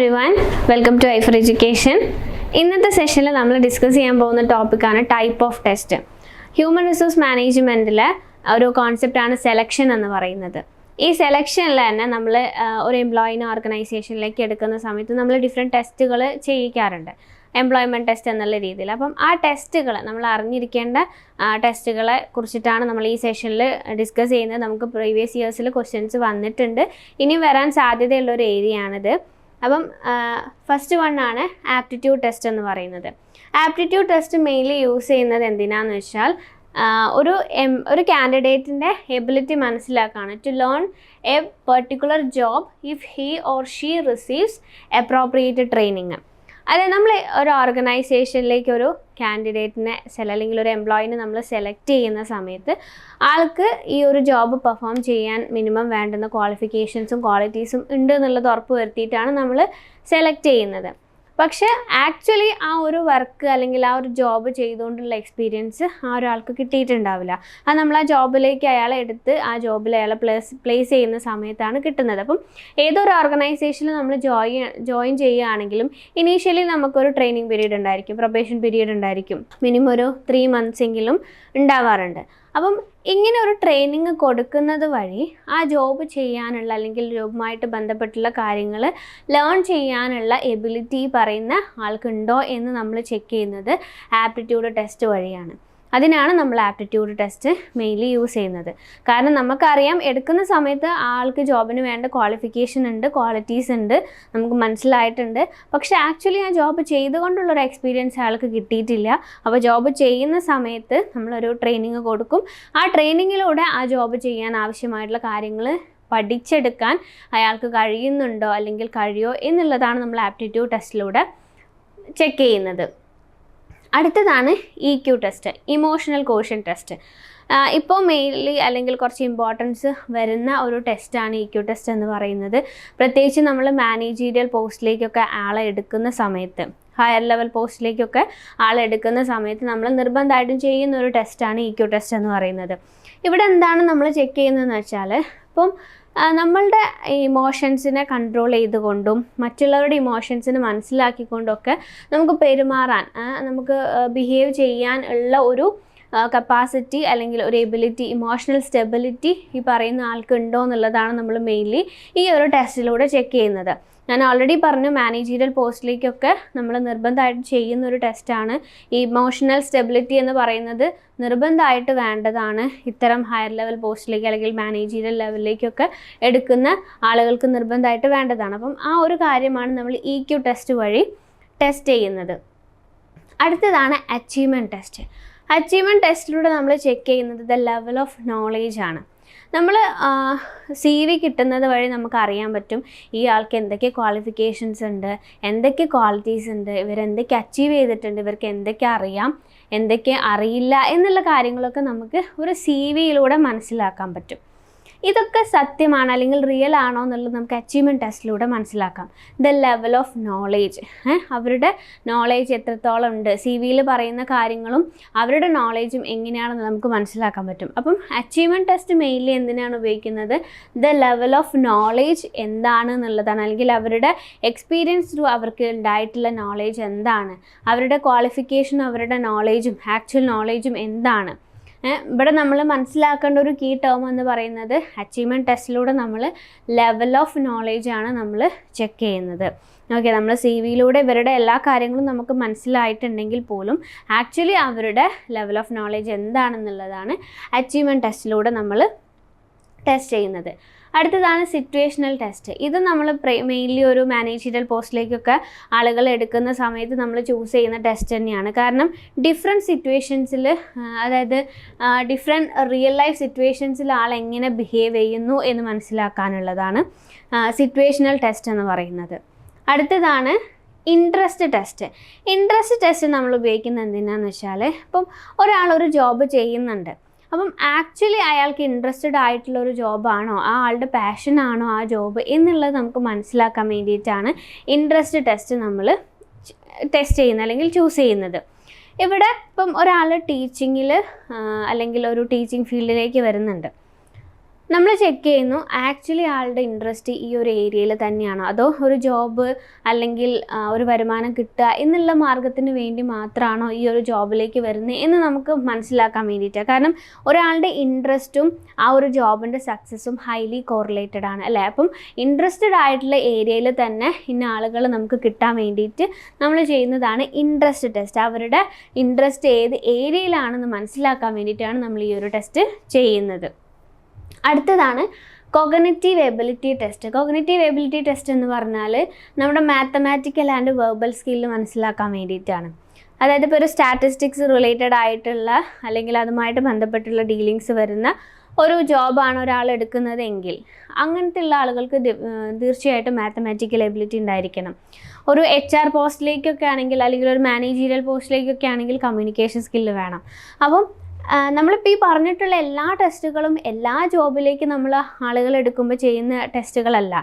Every one welcome to ഐഫർ for education ഇന്നത്തെ സെഷനിൽ നമ്മൾ ഡിസ്കസ് ചെയ്യാൻ പോകുന്ന ടോപ്പിക്കാണ് type of test human resource മാനേജ്മെന്റിലെ ഒരു കോൺസെപ്റ്റാണ് സെലക്ഷൻ എന്ന് പറയുന്നത്. ഈ സെലക്ഷനിൽ തന്നെ നമ്മൾ ഒരു എംപ്ലോയിനെ ഓർഗനൈസേഷനിലേക്ക് എടുക്കുന്ന സമയത്ത് നമ്മൾ ഡിഫറെന്റ് ടെസ്റ്റുകൾ ചെയ്യിക്കാറുണ്ട്. എംപ്ലോയ്മെന്റ് ടെസ്റ്റ് എന്നുള്ള രീതിയിൽ അപ്പം ആ ടെസ്റ്റുകൾ നമ്മൾ അറിഞ്ഞിരിക്കേണ്ട ടെസ്റ്റുകളെ കുറിച്ചിട്ടാണ് നമ്മൾ ഈ സെഷനിൽ ഡിസ്കസ് ചെയ്യുന്നത്. നമുക്ക് പ്രീവിയസ് ഇയേഴ്സിൽ ക്വസ്റ്റ്യൻസ് വന്നിട്ടുണ്ട്. ഇനി വരാൻ സാധ്യതയുള്ള ഒരു ഏരിയ ആണിത്. അപ്പം ഫസ്റ്റ് വൺ ആണ് ആപ്റ്റിറ്റ്യൂഡ് ടെസ്റ്റ് എന്ന് പറയുന്നത്. ആപ്റ്റിറ്റ്യൂഡ് ടെസ്റ്റ് മെയിൻലി യൂസ് ചെയ്യുന്നത് എന്തിനാന്ന് വെച്ചാൽ ഒരു എം ഒരു കാൻഡിഡേറ്റിന്റെ ability മനസ്സിലാക്കാണ്. To learn a particular job if he or she receives appropriate training അതായത് നമ്മൾ ഒരു ഓർഗനൈസേഷനിലേക്ക് ഒരു കാൻഡിഡേറ്റിനെ അല്ലെങ്കിൽ ഒരു എംപ്ലോയിനെ നമ്മൾ സെലക്ട് ചെയ്യുന്ന സമയത്ത് ആൾക്ക് ഈ ഒരു ജോബ് പെർഫോം ചെയ്യാൻ മിനിമം വേണ്ടുന്ന ക്വാളിഫിക്കേഷൻസും ക്വാളിറ്റീസും ഉണ്ട് എന്നുള്ളത് ഉറപ്പ് വരുത്തിയിട്ടാണ് നമ്മൾ സെലക്ട് ചെയ്യുന്നത്. പക്ഷേ ആക്ച്വലി ആ ഒരു വർക്ക് അല്ലെങ്കിൽ ആ ഒരു ജോബ് ചെയ്തുകൊണ്ടുള്ള എക്സ്പീരിയൻസ് ആ ഒരാൾക്ക് കിട്ടിയിട്ടുണ്ടാവില്ല. അത് നമ്മൾ ആ ജോബിലേക്ക് അയാളെ എടുത്ത് ആ ജോബിൽ അയാളെ പ്ലേസ് പ്ലേസ് ചെയ്യുന്ന സമയത്താണ് കിട്ടുന്നത്. അപ്പം ഏതൊരു ഓർഗനൈസേഷനിൽ നമ്മൾ ജോയിൻ ജോയിൻ ചെയ്യുകയാണെങ്കിലും ഇനീഷ്യലി നമുക്കൊരു ട്രെയിനിങ് പീരീഡ് ഉണ്ടായിരിക്കും പ്രൊബേഷൻ പീരീഡ് ഉണ്ടായിരിക്കും. മിനിമം ഒരു ത്രീ മന്ത്സ് എങ്കിലും ഉണ്ടാവാറുണ്ട്. അപ്പം ഇങ്ങനെ ഒരു ട്രെയിനിങ് കൊടുക്കുന്നത് വഴി ആ ജോബ് ചെയ്യാനുള്ള അല്ലെങ്കിൽ ജോബുമായിട്ട് ബന്ധപ്പെട്ടുള്ള കാര്യങ്ങൾ ലേൺ ചെയ്യാനുള്ള എബിലിറ്റി പറയുന്ന ആൾക്കുണ്ടോ എന്ന് നമ്മൾ ചെക്ക് ചെയ്യുന്നത് ആപ്റ്റിറ്റ്യൂഡ് ടെസ്റ്റ് വഴിയാണ്. അതിനാണ് നമ്മൾ ആപ്റ്റിറ്റ്യൂഡ് ടെസ്റ്റ് മെയിൻലി യൂസ് ചെയ്യുന്നത്. കാരണം നമുക്കറിയാം എടുക്കുന്ന സമയത്ത് ആൾക്ക് ജോബിന് വേണ്ട ക്വാളിഫിക്കേഷൻ ഉണ്ട് ക്വാളിറ്റീസ് ഉണ്ട് നമുക്ക് മനസ്സിലായിട്ടുണ്ട്. പക്ഷെ ആക്ച്വലി ആ ജോബ് ചെയ്തുകൊണ്ടുള്ളൊരു എക്സ്പീരിയൻസ് ആൾക്ക് കിട്ടിയിട്ടില്ല. അപ്പോൾ ജോബ് ചെയ്യുന്ന സമയത്ത് നമ്മളൊരു ട്രെയിനിങ് കൊടുക്കും. ആ ട്രെയിനിങ്ങിലൂടെ ആ ജോബ് ചെയ്യാൻ ആവശ്യമായിട്ടുള്ള കാര്യങ്ങൾ പഠിച്ചെടുക്കാൻ അയാൾക്ക് കഴിയുന്നുണ്ടോ അല്ലെങ്കിൽ കഴിയോ എന്നുള്ളതാണ് നമ്മൾ ആപ്റ്റിറ്റ്യൂഡ് ടെസ്റ്റിലൂടെ ചെക്ക് ചെയ്യുന്നത്. അടുത്തതാണ് E Q test emotional quotient test ഇപ്പോൾ മെയിൻലി അല്ലെങ്കിൽ കുറച്ച് ഇമ്പോർട്ടൻസ് വരുന്ന ഒരു ടെസ്റ്റാണ് ഇ ക്യു ടെസ്റ്റ് എന്ന് പറയുന്നത്. പ്രത്യേകിച്ച് നമ്മൾ മാനേജീരിയൽ പോസ്റ്റിലേക്കൊക്കെ ആളെ എടുക്കുന്ന സമയത്ത് ഹയർ ലെവൽ പോസ്റ്റിലേക്കൊക്കെ ആളെടുക്കുന്ന സമയത്ത് നമ്മൾ നിർബന്ധമായിട്ടും ചെയ്യുന്ന ഒരു ടെസ്റ്റാണ് ഇ ക്യു ടെസ്റ്റ് എന്ന് പറയുന്നത്. ഇവിടെ എന്താണ് നമ്മൾ ചെക്ക് ചെയ്യുന്നതെന്ന് വെച്ചാൽ ഇപ്പം നമ്മളുടെ ഇമോഷൻസിനെ കൺട്രോൾ ചെയ്തുകൊണ്ടും മറ്റുള്ളവരുടെ ഇമോഷൻസിനെ മനസ്സിലാക്കിക്കൊണ്ടൊക്കെ നമുക്ക് പെരുമാറാൻ നമുക്ക് ബിഹേവ് ചെയ്യാൻ ഉള്ള ഒരു കപ്പാസിറ്റി അല്ലെങ്കിൽ ഒരു എബിലിറ്റി ഇമോഷണൽ സ്റ്റെബിലിറ്റി ഈ പറയുന്ന ആൾക്ക് ഉണ്ടോ എന്നുള്ളതാണ് നമ്മൾ മെയിൻലി ഈ ഒരു ടെസ്റ്റിലൂടെ ചെക്ക് ചെയ്യുന്നത്. ഞാൻ ഓൾറെഡി പറഞ്ഞു മാനേജീരിയൽ പോസ്റ്റിലേക്കൊക്കെ നമ്മൾ നിർബന്ധമായിട്ട് ചെയ്യുന്ന ഒരു ടെസ്റ്റാണ് ഈ ഇമോഷണൽ സ്റ്റെബിലിറ്റി എന്ന് പറയുന്നത് നിർബന്ധമായിട്ട് വേണ്ടതാണ് ഇത്തരം ഹയർ ലെവൽ പോസ്റ്റിലേക്ക് അല്ലെങ്കിൽ മാനേജീരിയൽ ലെവലിലേക്കൊക്കെ എടുക്കുന്ന ആളുകൾക്ക് നിർബന്ധമായിട്ട് വേണ്ടതാണ്. അപ്പം ആ ഒരു കാര്യമാണ് നമ്മൾ ഇ ക്യു ടെസ്റ്റ് വഴി ടെസ്റ്റ് ചെയ്യുന്നത്. അടുത്തതാണ് അച്ചീവ്മെന്റ് ടെസ്റ്റ് അച്ചീവ്മെന്റ് ടെസ്റ്റിലൂടെ നമ്മൾ ചെക്ക് ചെയ്യുന്നത് ദ ലെവൽ ഓഫ് നോളേജ് ആണ്. നമ്മൾ സി വി കിട്ടുന്നത് വഴി നമുക്ക് അറിയാൻ പറ്റും. ഈ ആൾക്ക് എന്തൊക്കെ ക്വാളിഫിക്കേഷൻസ് ഉണ്ട് എന്തൊക്കെ ക്വാളിറ്റീസ് ഉണ്ട് ഇവരെന്തൊക്കെ അച്ചീവ് ചെയ്തിട്ടുണ്ട് ഇവർക്ക് എന്തൊക്കെ അറിയാം എന്തൊക്കെ അറിയില്ല എന്നുള്ള കാര്യങ്ങളൊക്കെ നമുക്ക് ഒരു സി വിയിലൂടെ മനസ്സിലാക്കാൻ പറ്റും. ഇതൊക്കെ സത്യമാണ് അല്ലെങ്കിൽ റിയൽ ആണോ എന്നുള്ളത് നമുക്ക് അച്ചീവ്മെന്റ് ടെസ്റ്റിലൂടെ മനസ്സിലാക്കാം. ദ ലെവൽ ഓഫ് നോളേജ് അവരുടെ നോളേജ് എത്രത്തോളം ഉണ്ട്? സി വിയിൽ പറയുന്ന കാര്യങ്ങളും അവരുടെ നോളേജും എങ്ങനെയാണെന്ന് നമുക്ക് മനസ്സിലാക്കാൻ പറ്റും. അപ്പം അച്ചീവ്മെന്റ് ടെസ്റ്റ് മെയിൻലി എന്തിനാണ് ഉപയോഗിക്കുന്നത്? ദ ലെവൽ ഓഫ് നോളേജ് എന്താണ് എന്നുള്ളതാണ്. അല്ലെങ്കിൽ അവരുടെ എക്സ്പീരിയൻസ് ത്രൂ അവർക്ക് ഉണ്ടായിട്ടുള്ള നോളേജ് എന്താണ്? അവരുടെ ക്വാളിഫിക്കേഷൻ അവരുടെ നോളേജും ആക്ച്വൽ നോളേജും എന്താണ്? ഇവിടെ നമ്മൾ മനസ്സിലാക്കേണ്ട ഒരു കീ ടേം എന്ന് പറയുന്നത് അച്ചീവ്മെന്റ് ടെസ്റ്റിലൂടെ നമ്മൾ ലെവൽ ഓഫ് നോളേജ് ആണ് നമ്മൾ ചെക്ക് ചെയ്യുന്നത്. ഓക്കെ നമ്മൾ സി വിയിലൂടെ ഇവരുടെ എല്ലാ കാര്യങ്ങളും നമുക്ക് മനസ്സിലായിട്ടുണ്ടെങ്കിൽ പോലും ആക്ച്വലി അവരുടെ ലെവൽ ഓഫ് നോളേജ് എന്താണെന്നുള്ളതാണ് അച്ചീവ്മെന്റ് ടെസ്റ്റിലൂടെ നമ്മൾ ടെസ്റ്റ് ചെയ്യുന്നത്. അടുത്തതാണ് സിറ്റുവേഷണൽ ടെസ്റ്റ് ഇത് നമ്മൾ മെയിൻലി ഒരു മാനേജീരിയൽ പോസ്റ്റിലേക്കൊക്കെ ആളുകൾ എടുക്കുന്ന സമയത്ത് നമ്മൾ ചൂസ് ചെയ്യുന്ന ടെസ്റ്റ് തന്നെയാണ്. കാരണം ഡിഫറെന്റ് സിറ്റുവേഷൻസിൽ അതായത് ഡിഫറെന്റ് റിയൽ ലൈഫ് സിറ്റുവേഷൻസിൽ ആൾ എങ്ങനെ ബിഹേവ് ചെയ്യുന്നു എന്ന് മനസ്സിലാക്കാനുള്ളതാണ് സിറ്റുവേഷണൽ ടെസ്റ്റ് എന്ന് പറയുന്നത്. അടുത്തതാണ് ഇൻട്രസ്റ്റ് ടെസ്റ്റ് ഇൻട്രസ്റ്റ് ടെസ്റ്റ് നമ്മൾ ഉപയോഗിക്കുന്നത് എന്തിനാന്ന് വെച്ചാൽ ഇപ്പം ഒരു ജോബ് ചെയ്യുന്നുണ്ട്. അപ്പം ആക്ച്വലി അയാൾക്ക് ഇൻട്രസ്റ്റഡ് ആയിട്ടുള്ള ഒരു ജോബാണോ ആ ആളുടെ പാഷൻ ആണോ ആ ജോബ് എന്നുള്ളത് നമുക്ക് മനസ്സിലാക്കാൻ വേണ്ടിയിട്ടാണ് ഇൻട്രസ്റ്റ് ടെസ്റ്റ് നമ്മൾ ടെസ്റ്റ് ചെയ്യുന്നത് അല്ലെങ്കിൽ ചൂസ് ചെയ്യുന്നത്. ഇവിടെ ഇപ്പം ഒരാൾ ടീച്ചിങ്ങിൽ അല്ലെങ്കിൽ ഒരു ടീച്ചിങ് ഫീൽഡിലേക്ക് വരുന്നുണ്ട്. നമ്മൾ ചെക്ക് ചെയ്യുന്നു ആക്ച്വലി ആളുടെ ഇൻട്രസ്റ്റ് ഈ ഒരു ഏരിയയിൽ തന്നെയാണോ? അതോ ഒരു ജോബ് അല്ലെങ്കിൽ ഒരു വരുമാനം കിട്ടുക എന്നുള്ള മാർഗത്തിന് വേണ്ടി മാത്രമാണോ ഈ ഒരു ജോബിലേക്ക് വരുന്നത് എന്ന് നമുക്ക് മനസ്സിലാക്കാൻ വേണ്ടിയിട്ടാണ് കാരണം ഒരാളുടെ ഇൻട്രസ്റ്റും ആ ഒരു ജോബിന്റെ സക്സസ്സും ഹൈലി കോറിലേറ്റഡ് ആണ് അല്ലേ? അപ്പം ഇൻട്രസ്റ്റഡ് ആയിട്ടുള്ള ഏരിയയിൽ തന്നെ ഇന്ന ആളുകൾ നമുക്ക് കിട്ടാൻ വേണ്ടിയിട്ട് നമ്മൾ ചെയ്യുന്നതാണ് ഇൻട്രസ്റ്റ് ടെസ്റ്റ് അവരുടെ ഇൻട്രസ്റ്റ് ഏത് ഏരിയയിലാണെന്ന് മനസ്സിലാക്കാൻ വേണ്ടിയിട്ടാണ് നമ്മൾ ഈ ഒരു ടെസ്റ്റ് ചെയ്യുന്നത്. അടുത്തതാണ് cognitive ability test cognitive ability test എന്ന് പറഞ്ഞാൽ നമ്മുടെ മാത്തമാറ്റിക്കൽ ആൻഡ് വെർബൽ സ്കില്ല് മനസ്സിലാക്കാൻ വേണ്ടിയിട്ടാണ്. അതായത് ഇപ്പോൾ ഒരു സ്റ്റാറ്റിസ്റ്റിക്സ് റിലേറ്റഡ് ആയിട്ടുള്ള അല്ലെങ്കിൽ അതുമായിട്ട് ബന്ധപ്പെട്ടുള്ള ഡീലിങ്സ് വരുന്ന ഒരു ജോബാണ് ഒരാൾ എടുക്കുന്നതെങ്കിൽ അങ്ങനത്തെ ഉള്ള ആളുകൾക്ക് തീർച്ചയായിട്ടും മാത്തമാറ്റിക്കൽ എബിലിറ്റി ഉണ്ടായിരിക്കണം. ഒരു എച്ച് ആർ പോസ്റ്റിലേക്കൊക്കെ ആണെങ്കിൽ അല്ലെങ്കിൽ ഒരു മാനേജീരിയൽ പോസ്റ്റിലേക്കൊക്കെ ആണെങ്കിൽ കമ്മ്യൂണിക്കേഷൻ സ്കില്ല് വേണം. അപ്പം നമ്മളിപ്പോൾ ഈ പറഞ്ഞിട്ടുള്ള എല്ലാ ടെസ്റ്റുകളും എല്ലാ ജോബിലേക്ക് നമ്മൾ ആളുകൾ എടുക്കുമ്പോൾ ചെയ്യുന്ന ടെസ്റ്റുകളല്ല.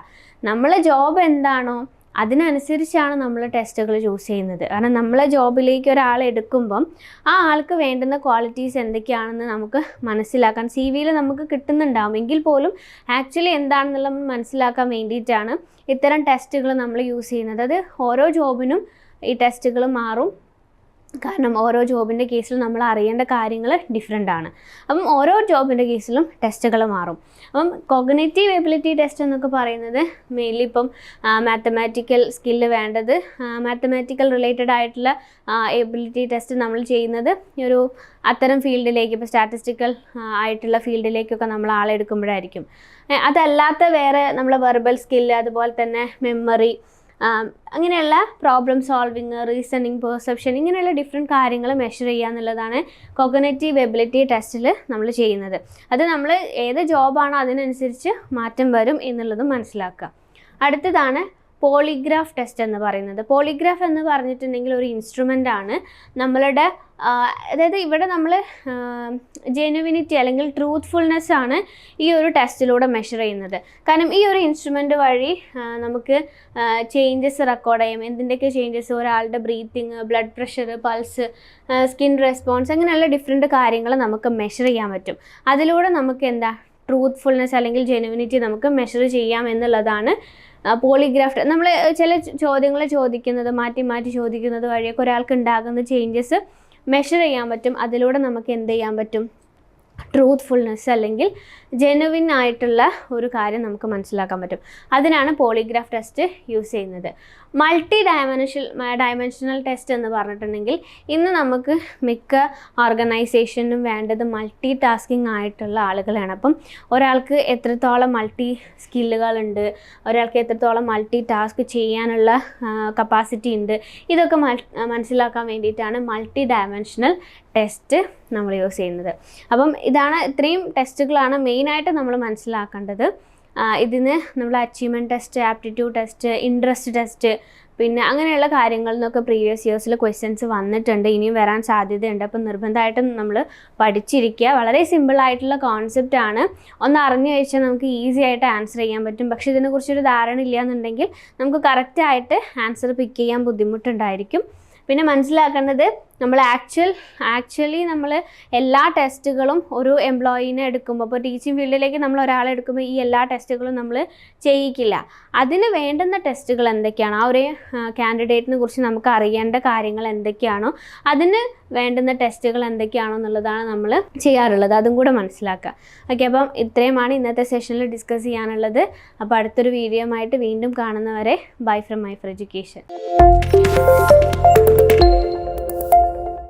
നമ്മൾ ജോബ് എന്താണോ അതിനനുസരിച്ചാണ് നമ്മൾ ടെസ്റ്റുകൾ ചൂസ് ചെയ്യുന്നത്. കാരണം നമ്മളെ ജോബിലേക്ക് ഒരാൾ എടുക്കുമ്പം ആ ആൾക്ക് വേണ്ടുന്ന ക്വാളിറ്റീസ് എന്തൊക്കെയാണെന്ന് നമുക്ക് മനസ്സിലാക്കാൻ സി വിയിൽ നമുക്ക് കിട്ടുന്നുണ്ടാവും. എങ്കിൽ പോലും ആക്ച്വലി എന്താണെന്നുള്ള മനസ്സിലാക്കാൻ വേണ്ടിയിട്ടാണ് ഇത്തരം ടെസ്റ്റുകൾ നമ്മൾ യൂസ് ചെയ്യുന്നത്. അത് ഓരോ ജോബിനും ഈ ടെസ്റ്റുകൾ മാറും. കാരണം ഓരോ ജോബിന്റെ കേസിലും നമ്മൾ അറിയേണ്ട കാര്യങ്ങൾ ഡിഫറെന്റ് ആണ്. അപ്പം ഓരോ ജോബിന്റെ കേസിലും ടെസ്റ്റുകൾ മാറും. അപ്പം കോഗ്നേറ്റീവ് എബിലിറ്റി ടെസ്റ്റ് എന്നൊക്കെ പറയുന്നത് മെയിൻലി ഇപ്പം മാത്തമാറ്റിക്കൽ സ്കില്ല് വേണ്ടത് മാത്തമാറ്റിക്കൽ റിലേറ്റഡ് ആയിട്ടുള്ള എബിലിറ്റി ടെസ്റ്റ് നമ്മൾ ചെയ്യുന്നത് ഒരു അത്തരം ഫീൽഡിലേക്ക് ഇപ്പോൾ സ്റ്റാറ്റിസ്റ്റിക്കൽ ആയിട്ടുള്ള ഫീൽഡിലേക്കൊക്കെ നമ്മൾ ആളെടുക്കുമ്പോഴായിരിക്കും അതല്ലാത്ത വേറെ നമ്മൾ വെർബൽ സ്കില്ല് അതുപോലെ തന്നെ മെമ്മറി അങ്ങനെയുള്ള പ്രോബ്ലം സോൾവിങ് റീസണിങ് പെർസെപ്ഷൻ ഇങ്ങനെയുള്ള ഡിഫറെന്റ് കാര്യങ്ങൾ മെഷർ ചെയ്യുക എന്നുള്ളതാണ് കോഗനേറ്റീവ് എബിലിറ്റി ടെസ്റ്റിൽ നമ്മൾ ചെയ്യുന്നത്. അത് നമ്മൾ ഏത് ജോബാണോ അതിനനുസരിച്ച് മാറ്റം വരും എന്നുള്ളതും മനസ്സിലാക്കുക. അടുത്തതാണ് പോളിഗ്രാഫ് ടെസ്റ്റ് എന്ന് പറയുന്നത്. പോളിഗ്രാഫ് എന്ന് പറഞ്ഞിട്ടുണ്ടെങ്കിൽ ഒരു ഇൻസ്ട്രുമെന്റ് ആണ്. നമ്മളുടെ അതായത് ഇവിടെ നമ്മൾ ജെനുവിനിറ്റി അല്ലെങ്കിൽ ട്രൂത്ത്ഫുൾനെസ് ആണ് ഈ ഒരു ടെസ്റ്റിലൂടെ മെഷർ ചെയ്യുന്നത്. കാരണം ഈ ഒരു ഇൻസ്ട്രുമെന്റ് വഴി നമുക്ക് ചേഞ്ചസ് റെക്കോർഡ് ചെയ്യാം. എന്തിന്റെയൊക്കെ ചേഞ്ചസ് ഒരാളുടെ breathing blood pressure pulse skin response അങ്ങനെയുള്ള ഡിഫറെന്റ് കാര്യങ്ങൾ നമുക്ക് മെഷർ ചെയ്യാൻ പറ്റും. അതിലൂടെ നമുക്ക് എന്താ ട്രൂത്ത്ഫുൾനെസ് അല്ലെങ്കിൽ ജെനുവിനിറ്റി നമുക്ക് മെഷർ ചെയ്യാം എന്നുള്ളതാണ് പോളിഗ്രാഫ് നമ്മൾ ചില ചോദ്യങ്ങൾ ചോദിക്കുന്നത് മാറ്റി മാറ്റി ചോദിക്കുന്നത് വഴിയൊക്കെ ഒരാൾക്ക് ഉണ്ടാകുന്ന ചേഞ്ചസ് മെഷർ ചെയ്യാൻ പറ്റും. അതിലൂടെ നമുക്ക് എന്ത് ചെയ്യാൻ പറ്റും? ട്രൂത്ത്ഫുൾനെസ് അല്ലെങ്കിൽ ജെനുവിൻ ആയിട്ടുള്ള ഒരു കാര്യം നമുക്ക് മനസ്സിലാക്കാൻ പറ്റും. അതിനാണ് പോളിഗ്രാഫ് ടെസ്റ്റ് യൂസ് ചെയ്യുന്നത്. മൾട്ടി ഡയമെൻഷൻ ഡയമെൻഷണൽ ടെസ്റ്റ് എന്ന് പറഞ്ഞിട്ടുണ്ടെങ്കിൽ ഇന്ന് നമുക്ക് മിക്ക ഓർഗനൈസേഷനും വേണ്ടത് മൾട്ടി ടാസ്കിംഗ് ആയിട്ടുള്ള ആളുകളാണ് അപ്പം ഒരാൾക്ക് എത്രത്തോളം മൾട്ടി സ്കില്ലുകളുണ്ട് ഒരാൾക്ക് എത്രത്തോളം മൾട്ടി ടാസ്ക് ചെയ്യാനുള്ള കപ്പാസിറ്റി ഉണ്ട് ഇതൊക്കെ മനസ്സിലാക്കാൻ വേണ്ടിയിട്ടാണ് മൾട്ടി ഡയമെൻഷണൽ ടെസ്റ്റ് നമ്മൾ യൂസ് ചെയ്യുന്നത്. അപ്പം ഇതാണ് ഇത്രയും ടെസ്റ്റുകളാണ് മെയിനായിട്ട് നമ്മൾ മനസ്സിലാക്കേണ്ടത്. ഇതിന് നമ്മൾ achievement test aptitude test interest test പിന്നെ അങ്ങനെയുള്ള കാര്യങ്ങളിൽ നിന്നൊക്കെ പ്രീവിയസ് ഇയേഴ്സിൽ ക്വസ്റ്റ്യൻസ് വന്നിട്ടുണ്ട്. ഇനിയും വരാൻ സാധ്യതയുണ്ട്. അപ്പം നിർബന്ധമായിട്ടും നമ്മൾ പഠിച്ചിരിക്കുക. വളരെ സിമ്പിൾ ആയിട്ടുള്ള കോൺസെപ്റ്റ് ആണ്. ഒന്ന് അറിഞ്ഞു വെച്ചാൽ നമുക്ക് ഈസി ആയിട്ട് ആൻസർ ചെയ്യാൻ പറ്റും. പക്ഷേ ഇതിനെക്കുറിച്ചൊരു ധാരണ ഇല്ല എന്നുണ്ടെങ്കിൽ നമുക്ക് കറക്റ്റായിട്ട് ആൻസർ പിക്ക് ചെയ്യാൻ ബുദ്ധിമുട്ടുണ്ടായിരിക്കും. പിന്നെ മനസ്സിലാക്കേണ്ടത് നമ്മൾ ആക്ച്വൽ ആക്ച്വലി നമ്മൾ എല്ലാ ടെസ്റ്റുകളും ഒരു എംപ്ലോയീനെ എടുക്കുമ്പോൾ ഇപ്പോൾ ടീച്ചിങ് ഫീൽഡിലേക്ക് നമ്മൾ ഒരാളെ എടുക്കുമ്പോൾ ഈ എല്ലാ ടെസ്റ്റുകളും നമ്മൾ ചെയ്യിക്കില്ല. അതിന് വേണ്ടുന്ന ടെസ്റ്റുകൾ എന്തൊക്കെയാണ്? ആ ഒരു കാൻഡിഡേറ്റിനെ കുറിച്ച് നമുക്ക് അറിയേണ്ട കാര്യങ്ങൾ എന്തൊക്കെയാണോ അതിന് വേണ്ടുന്ന ടെസ്റ്റുകൾ എന്തൊക്കെയാണോ എന്നുള്ളതാണ് നമ്മൾ ചെയ്യാറുള്ളത്. അതും കൂടെ മനസ്സിലാക്കുക. ഓക്കെ അപ്പം ഇത്രയുമാണ് ഇന്നത്തെ സെഷനിൽ ഡിസ്കസ് ചെയ്യാനുള്ളത്. അപ്പോൾ അടുത്തൊരു വീഡിയോ ആയിട്ട് വീണ്ടും കാണുന്നവരെ bye from my for education